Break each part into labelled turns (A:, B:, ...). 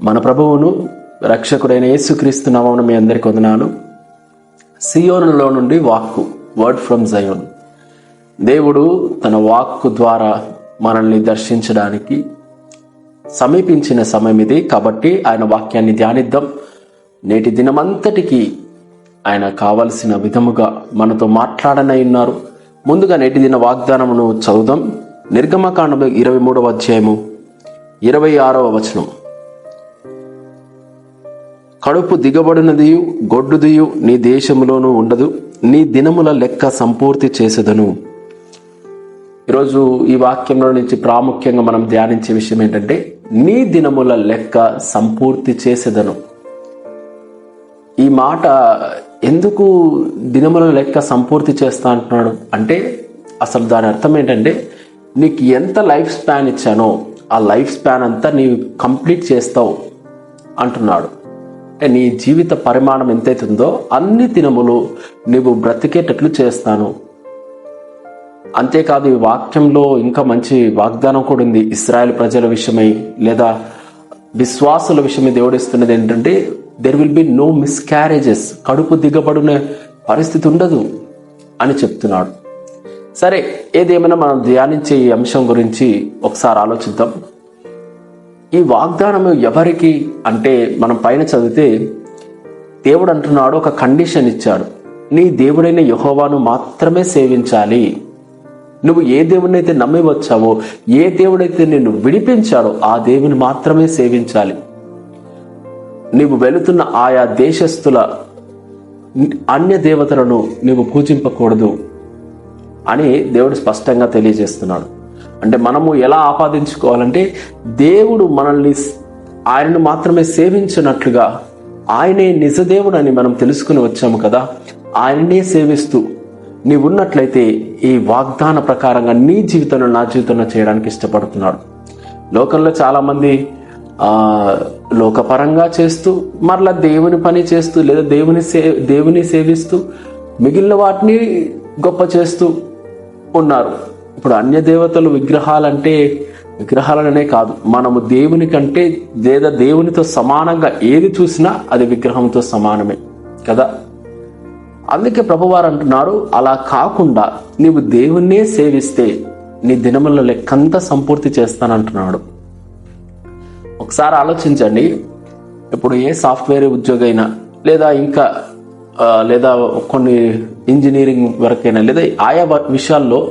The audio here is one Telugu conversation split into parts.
A: మన ప్రభువును రక్షకుడైన యేసుక్రీస్తు నామమున మీ అందరికి వందనాలు. సియోనులో నుండి వాక్కు వర్డ్ ఫ్రమ్ జయోన్ దేవుడు తన వాక్కు ద్వారా మనల్ని దర్శించడానికి సమీపించిన సమయం ఇది. కాబట్టి ఆయన వాక్యాన్ని ధ్యానిద్దాం. నేటి దినమంతటికి ఆయన కావలసిన విధముగా మనతో మాట్లాడనై ఉన్నారు. ముందుగా నేటి దిన వాగ్దానమును చదువుదాం. నిర్గమకాండము ఇరవై మూడవ అధ్యాయము ఇరవై ఆరవ వచనం. కడుపు దిగబడినదియు గొడ్డుదియు నీ దేశంలోనూ ఉండదు నీ దినముల లెక్క సంపూర్తి చేసేదను. ఈరోజు ఈ వాక్యంలో నుంచి ప్రాముఖ్యంగా మనం ధ్యానించే విషయం ఏంటంటే నీ దినముల లెక్క సంపూర్తి చేసేదను. ఈ మాట ఎందుకు దినముల లెక్క సంపూర్తి చేస్తా అంటున్నాడు? అంటే అసలు దాని అర్థం ఏంటంటే నీకు ఎంత లైఫ్ స్పాన్ ఇచ్చానో ఆ లైఫ్ స్పాన్ అంతా నీవు కంప్లీట్ చేస్తావు అంటున్నాడు. నీ జీవిత పరిమాణం ఎంతైతుందో అన్ని దినములు నీవు బ్రతికేటట్లు చేస్తాను. అంతేకాదు ఈ వాక్యంలో ఇంకా మంచి వాగ్దానం కూడా ఉంది. ఇస్రాయల్ ప్రజల విషయమై లేదా విశ్వాసుల విషయమై దేవుడిస్తున్నది ఏంటంటే there will be no miscarriages కడుపు దిగబడిన పరిస్థితి ఉండదు అని చెప్తున్నాడు. సరే ఏదేమైనా మనం ధ్యానించే ఈ అంశం గురించి ఒకసారి ఆలోచిద్దాం. ఈ వాగ్దానం ఎవరికి అంటే మనం పైన చదివితే దేవుడు అంటున్నాడు ఒక కండిషన్ ఇచ్చాడు. నీ దేవుడైన యహోవాను మాత్రమే సేవించాలి. నువ్వు ఏ దేవుడినైతే నమ్మి వచ్చావో ఏ దేవుడైతే నిన్ను విడిపించాడో ఆ దేవుని మాత్రమే సేవించాలి. నీవు వెళుతున్న ఆయా దేశస్థుల అన్య దేవతలను నీవు పూజింపకూడదు అని దేవుడు స్పష్టంగా తెలియజేస్తున్నాడు. అంటే మనము ఎలా ఆపాదించుకోవాలంటే దేవుడు మనల్ని ఆయనను మాత్రమే సేవించినట్లుగా ఆయనే నిజదేవుడు అని మనం తెలుసుకుని వచ్చాము కదా. ఆయననే సేవిస్తూ నీవున్నట్లయితే ఈ వాగ్దాన ప్రకారంగా నీ జీవితంలో నా జీవితంలో చేయడానికి ఇష్టపడుతున్నాడు. లోకంలో చాలామంది ఆ లోకపరంగా చేస్తూ మరలా దేవుని పని చేస్తూ లేదా దేవుని సే దేవుని సేవిస్తూ మిగిలిన వాటిని గొప్ప చేస్తూ ఉన్నారు. ఇప్పుడు అన్య దేవతలు విగ్రహాలంటే విగ్రహాలనే కాదు. మనము దేవుని కంటే లేదా దేవునితో సమానంగా ఏది చూసినా అది విగ్రహంతో సమానమే కదా? అందుకే ప్రభువారు అంటున్నారు అలా కాకుండా నీవు దేవుణ్ణే సేవిస్తే నీ దినముల లెక్కంతా సంపూర్తి చేస్తానంటున్నాడు. ఒకసారి ఆలోచించండి. ఇప్పుడు ఏ సాఫ్ట్వేర్ ఉద్యోగైనా లేదా ఇంకా లేదా కొన్ని ఇంజనీరింగ్ వరకైనా లేదా ఆయా విషయాల్లో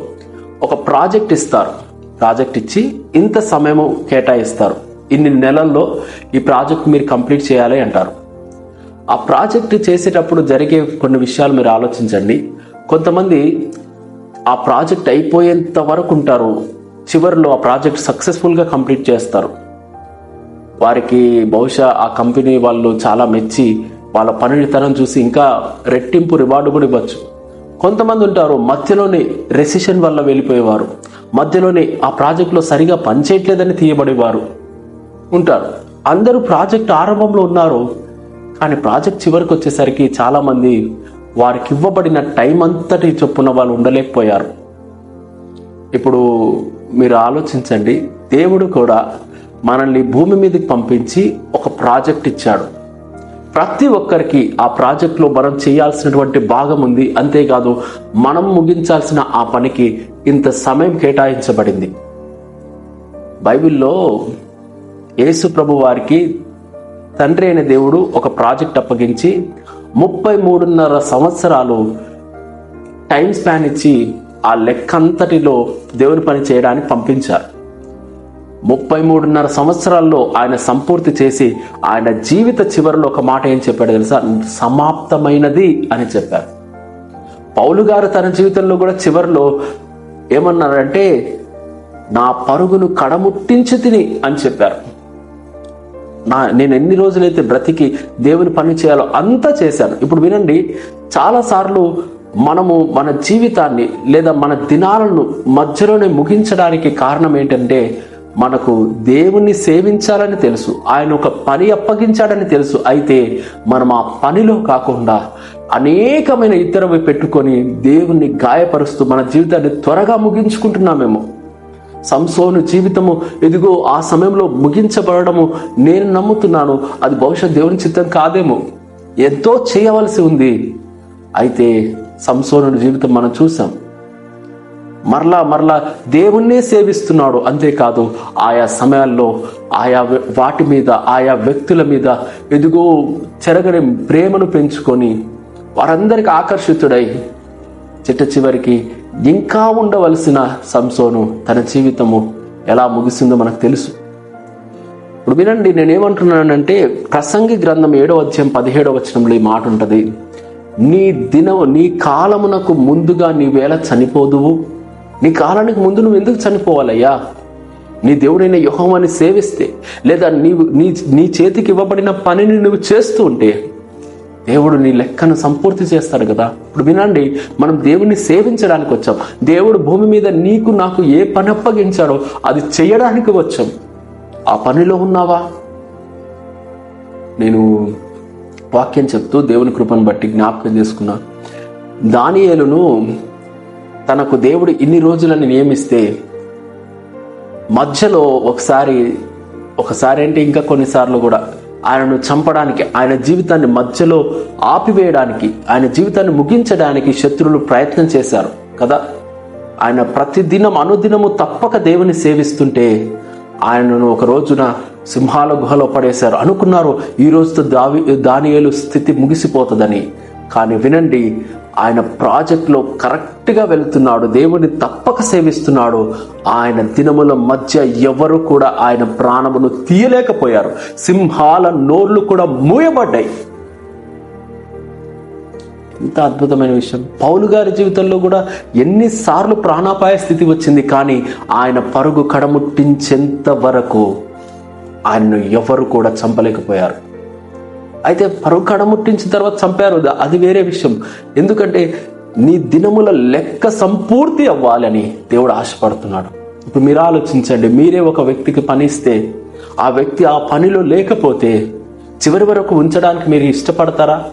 A: ఒక ప్రాజెక్ట్ ఇస్తారు. ప్రాజెక్ట్ ఇచ్చి ఇంత సమయము కేటాయిస్తారు. ఇన్ని నెలల్లో ఈ ప్రాజెక్ట్ మీరు కంప్లీట్ చేయాలి అంటారు. ఆ ప్రాజెక్ట్ చేసేటప్పుడు జరిగే కొన్ని విషయాలు మీరు ఆలోచించండి. కొంతమంది ఆ ప్రాజెక్ట్ అయిపోయేంత వరకు ఉంటారు. చివరిలో ఆ ప్రాజెక్ట్ సక్సెస్ఫుల్గా కంప్లీట్ చేస్తారు. వారికి బహుశా ఆ కంపెనీ వాళ్ళు చాలా మెచ్చి వాళ్ళ పనితనం చూసి ఇంకా రెట్టింపు రివార్డు కూడా ఇవ్వచ్చు. కొంతమంది ఉంటారు మధ్యలోనే రెసిషన్ వల్ల వెళ్ళిపోయేవారు. మధ్యలోనే ఆ ప్రాజెక్టులో సరిగా పనిచేయట్లేదని తీయబడేవారు ఉంటారు. అందరూ ప్రాజెక్ట్ ఆరంభంలో ఉన్నారు కానీ ప్రాజెక్ట్ చివరికి వచ్చేసరికి చాలామంది వారికి ఇవ్వబడిన టైం అంతటి చొప్పున వాళ్ళు ఉండలేకపోయారు. ఇప్పుడు మీరు ఆలోచించండి దేవుడు కూడా మనల్ని భూమి మీదకి పంపించి ఒక ప్రాజెక్ట్ ఇచ్చాడు. ప్రతి ఒక్కరికి ఆ ప్రాజెక్ట్లో మనం చేయాల్సినటువంటి భాగం ఉంది. అంతేకాదు మనం ముగించాల్సిన ఆ పనికి ఇంత సమయం కేటాయించబడింది. బైబిల్లో యేసు ప్రభు వారికి తండ్రి అయిన దేవుడు ఒక ప్రాజెక్ట్ అప్పగించి ముప్పై మూడున్నర సంవత్సరాలు టైం స్పాన్ ఇచ్చి ఆ లెక్కంతటిలో దేవుని పని చేయడానికి పంపించారు. ముప్పై మూడున్నర సంవత్సరాల్లో ఆయన సంపూర్తి చేసి ఆయన జీవిత చివరిలో ఒక మాట ఏం చెప్పాడు తెలుసా? సమాప్తమైనది అని చెప్పారు. పౌలు గారు తన జీవితంలో కూడా చివరిలో ఏమన్నారంటే నా పరుగును కడముట్టించి తిని అని చెప్పారు. నా నేను ఎన్ని రోజులైతే బ్రతికి దేవుని పని చేయాలో అంతా చేశాను. ఇప్పుడు వినండి చాలాసార్లు మనము మన జీవితాన్ని లేదా మన దినాలను మధ్యలోనే ముగించడానికి కారణం ఏంటంటే మనకు దేవుణ్ణి సేవించాలని తెలుసు. ఆయన ఒక పని అప్పగించాడని తెలుసు. అయితే మనం ఆ పనిలో కాకుండా అనేకమైన ఇతరవి పెట్టుకొని దేవుణ్ణి గాయపరుస్తూ మన జీవితాన్ని త్వరగా ముగించుకుంటున్నామేమో. సంసోను జీవితము ఎదుగో ఆ సమయంలో ముగించబడము నేను నమ్ముతున్నాను. అది బహుశా దేవుని చిత్తం కాదేమో. ఎంతో చేయవలసి ఉంది. అయితే సంసోనుడి జీవితం మనం చూసాం. మరలా మరలా దేవుణ్ణే సేవిస్తున్నాడు. అంతేకాదు ఆయా సమయాల్లో ఆయా వాటి మీద ఆయా వ్యక్తుల మీద ఎదుగో చెరగని ప్రేమను పెంచుకొని వారందరికి ఆకర్షితుడై చిట్ట చివరికి ఇంకా ఉండవలసిన సంసోను తన జీవితము ఎలా ముగిసిందో మనకు తెలుసు. ఇప్పుడు వినండి నేనేమంటున్నానంటే ప్రసంగి గ్రంథం ఏడో అధ్యాయం పదిహేడో వచనంలో ఈ మాట ఉంటుంది. నీ దినము నీ కాలమునకు ముందుగా నీవేళ చనిపోదువు? నీ కాలానికి ముందు నువ్వు ఎందుకు చనిపోవాలయ్యా? నీ దేవుడైన యుహోవాన్ని సేవిస్తే లేదా నీవు నీ నీ చేతికి ఇవ్వబడిన పనిని నువ్వు చేస్తూ ఉంటే దేవుడు నీ లెక్కను సంపూర్తి చేస్తాడు కదా. ఇప్పుడు వినండి మనం దేవుణ్ణి సేవించడానికి వచ్చాం. దేవుడు భూమి మీద నీకు నాకు ఏ పని అప్పగించాడో అది చేయడానికి వచ్చాం. ఆ పనిలో ఉన్నావా? నేను వాక్యం చెప్తూ దేవుని కృపను బట్టి జ్ఞాపకం చేసుకున్నా దానియేలును తనకు దేవుడు ఇన్ని రోజులని నియమిస్తే మధ్యలో ఒకసారి ఒకసారి అంటే ఇంకా కొన్నిసార్లు కూడా ఆయనను చంపడానికి ఆయన జీవితాన్ని మధ్యలో ఆపివేయడానికి ఆయన జీవితాన్ని ముగించడానికి శత్రువులు ప్రయత్నం చేశారు కదా? ఆయన ప్రతిదినం అనుదినము తప్పక దేవుని సేవిస్తుంటే ఆయనను ఒక రోజున సింహాల గుహలో పడేశారు. అనుకున్నారు ఈ రోజుతో దావి దానియేలు స్థితి ముగిసిపోతుందని. కానీ వినండి ఆయన ప్రాజెక్ట్లో కరెక్ట్గా వెళ్తున్నాడు దేవుని తప్పక సేవిస్తున్నాడు. ఆయన దినముల మధ్య ఎవరు కూడా ఆయన ప్రాణమును తీయలేకపోయారు. సింహాల నోర్లు కూడా మూయబడ్డాయి. ఎంత అద్భుతమైన విషయం. పౌలు గారి జీవితంలో కూడా ఎన్నిసార్లు ప్రాణాపాయ స్థితి వచ్చింది కానీ ఆయన పరుగు కడముట్టించేంత వరకు ఆయన్ను ఎవరు కూడా చంపలేకపోయారు. అయితే పరుగు కడముట్టించిన తర్వాత చంపారు. అది వేరే విషయం. ఎందుకంటే నీ దినముల లెక్క సంపూర్తి అవ్వాలని దేవుడు ఆశపడుతున్నాడు. ఇప్పుడు మీరు ఆలోచించండి. మీరే ఒక వ్యక్తికి పనిస్తే ఆ వ్యక్తి ఆ పనిలో లేకపోతే చివరి వరకు ఉంచడానికి మీరు ఇష్టపడతారా?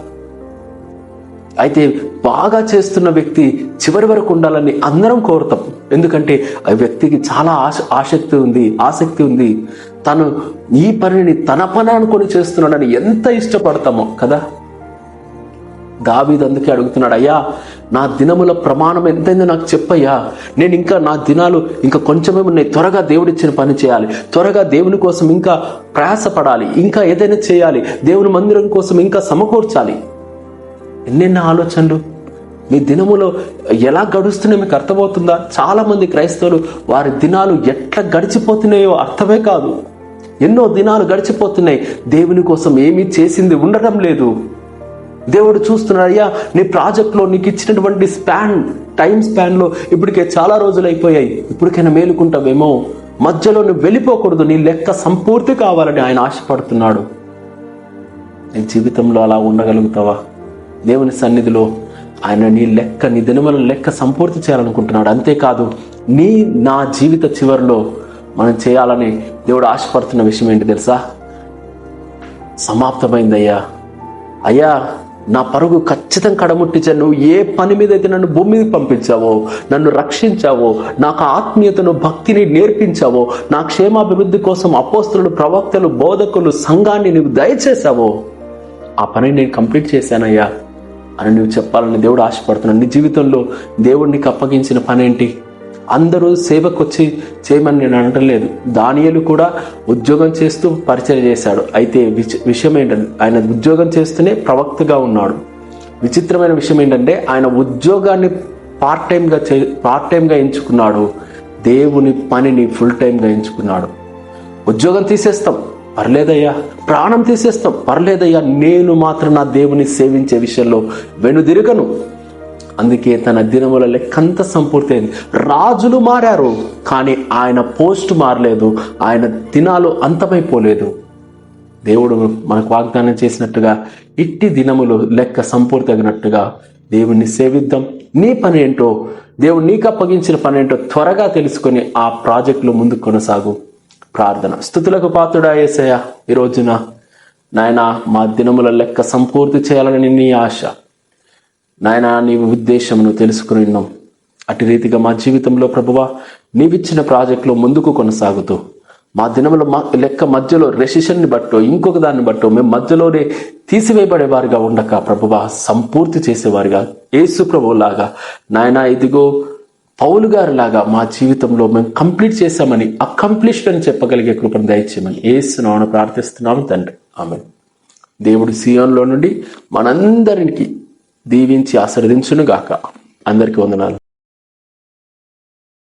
A: అయితే బాగా చేస్తున్న వ్యక్తి చివరి వరకు ఉండాలని అందరం కోరుతాం. ఎందుకంటే ఆ వ్యక్తికి చాలా ఆశ ఆసక్తి ఉంది ఆసక్తి ఉంది. తను ఈ పనిని తన పని అనుకొని చేస్తున్నాడని ఎంత ఇష్టపడతామో కదా? దావీదు అందుకే అడుగుతున్నాడు అయ్యా నా దినముల ప్రమాణం ఎంతైందో నాకు చెప్పయ్యా. నేను ఇంకా నా దినాలు ఇంకా కొంచెమే ఉన్నాయి. త్వరగా దేవుడిచ్చిన పని చేయాలి. త్వరగా దేవుని కోసం ఇంకా ప్రయాసపడాలి. ఇంకా ఏదైనా చేయాలి. దేవుని మందిరం కోసం ఇంకా సమకూర్చాలి. ఎన్నెన్న ఆలోచనలు. మీ దినములో ఎలా గడుస్తున్నాయో మీకు అర్థమవుతుందా? చాలా మంది క్రైస్తవులు వారి దినాలు ఎట్లా గడిచిపోతున్నాయో అర్థమే కాదు. ఎన్నో దినాలు గడిచిపోతున్నాయి. దేవుని కోసం ఏమీ చేసింది ఉండడం లేదు. దేవుడు చూస్తున్నాడు అయ్యా నీ ప్రాజెక్ట్లో నీకు ఇచ్చినటువంటి స్పాన్ టైం స్పాన్లో ఇప్పటికే చాలా రోజులు అయిపోయాయి. ఇప్పటికైనా మేలుకుంటావేమో? మధ్యలో నువ్వు వెళ్ళిపోకూడదు. నీ లెక్క సంపూర్తి కావాలని ఆయన ఆశపడుతున్నాడు. నీ జీవితంలో అలా ఉండగలుగుతావా? దేవుని సన్నిధిలో ఆయన నీ లెక్క నీ దినముల లెక్క సంపూర్తి చేయాలనుకుంటున్నాడు. అంతేకాదు నీ నా జీవిత చివరిలో మనం చేయాలని దేవుడు ఆశపడుతున్న విషయం ఏంటి తెలుసా? సమాప్తమైందయ్యా. అయ్యా నా పరుగు ఖచ్చితంగా కడముట్టించా నువ్వు ఏ పని మీద అయితే నన్ను భూమి మీద పంపించావో నన్ను రక్షించావో నాకు ఆత్మీయతను భక్తిని నేర్పించావో నా క్షేమాభివృద్ధి కోసం అపోస్తులు ప్రవక్తలు బోధకులు సంఘాన్ని నువ్వు దయచేశావో ఆ పని నేను కంప్లీట్ చేశానయ్యా అని నువ్వు చెప్పాలని దేవుడు ఆశపడుతున్నాను నీ జీవితంలో దేవుడు అప్పగించిన పని ఏంటి అందరూ సేవకొచ్చి చేయమని నేను అనటలేదు దానియలు కూడా ఉద్యోగం చేస్తూ పరిచయం చేశాడు. అయితే విచ- విషయం ఏంటంటే ఆయన ఉద్యోగం చేస్తూనే ప్రవక్తగా ఉన్నాడు. విచిత్రమైన విషయం ఏంటంటే ఆయన ఉద్యోగాన్ని పార్ట్ టైంగా చే పార్ట్ టైంగా ఎంచుకున్నాడు. దేవుని పనిని ఫుల్ టైంగా ఎంచుకున్నాడు. ఉద్యోగం తీసేస్తాం. పర్లేదయ్యా. ప్రాణం తీసేస్తాం. పర్లేదయ్యా. నేను మాత్రం నా దేవుని సేవించే విషయంలో వెనుదిరగను. అందుకే తన దినముల లెక్కంత సంపూర్తయింది రాజులు మారారు కానీ ఆయన పోస్ట్ మారలేదు ఆయన దినాలు అంతమైపోలేదు. దేవుడు మనకు వాగ్దానం చేసినట్టుగా ఇట్టి దినములు లెక్క సంపూర్తగినట్టుగా దేవుణ్ణి సేవిద్దాం. నీ పని ఏంటో దేవుడు నీకు అప్పగించిన పని ఏంటో త్వరగా తెలుసుకొని ఆ ప్రాజెక్టులో ముందుకు కొనసాగు. ప్రార్థన. స్థుతులకు పాత్రుడా ఏసయ్య ఈ రోజున నాయన మా దినముల లెక్క సంపూర్తి చేయాలని నీ ఆశ. నాయన నీ ఉద్దేశమును తెలుసుకుని ఉన్నాం అటు రీతిగా మా జీవితంలో ప్రభువా నీవిచ్చిన ప్రాజెక్టులో ముందుకు కొనసాగుతూ మా దినముల లెక్క మధ్యలో రెసిషన్ని బట్టో ఇంకొక దాన్ని బట్టో మేము మధ్యలోనే తీసివేయబడే వారిగా ఉండక ప్రభువా సంపూర్తి చేసేవారుగా యేసు ప్రభువులాగా. నాయనా ఇదిగో పౌలు గారి లాగా మా జీవితంలో మేము కంప్లీట్ చేశామని అకంప్లీష్డ్ అని చెప్పగలిగే కృపను దయచేయమని ఏసునామని ప్రార్థిస్తున్నాము తండ్రి. ఆమె దేవుడు సీఎంలో నుండి మనందరికీ దీవించి ఆశీర్వదించునుగాక. అందరికీ వందనాలు.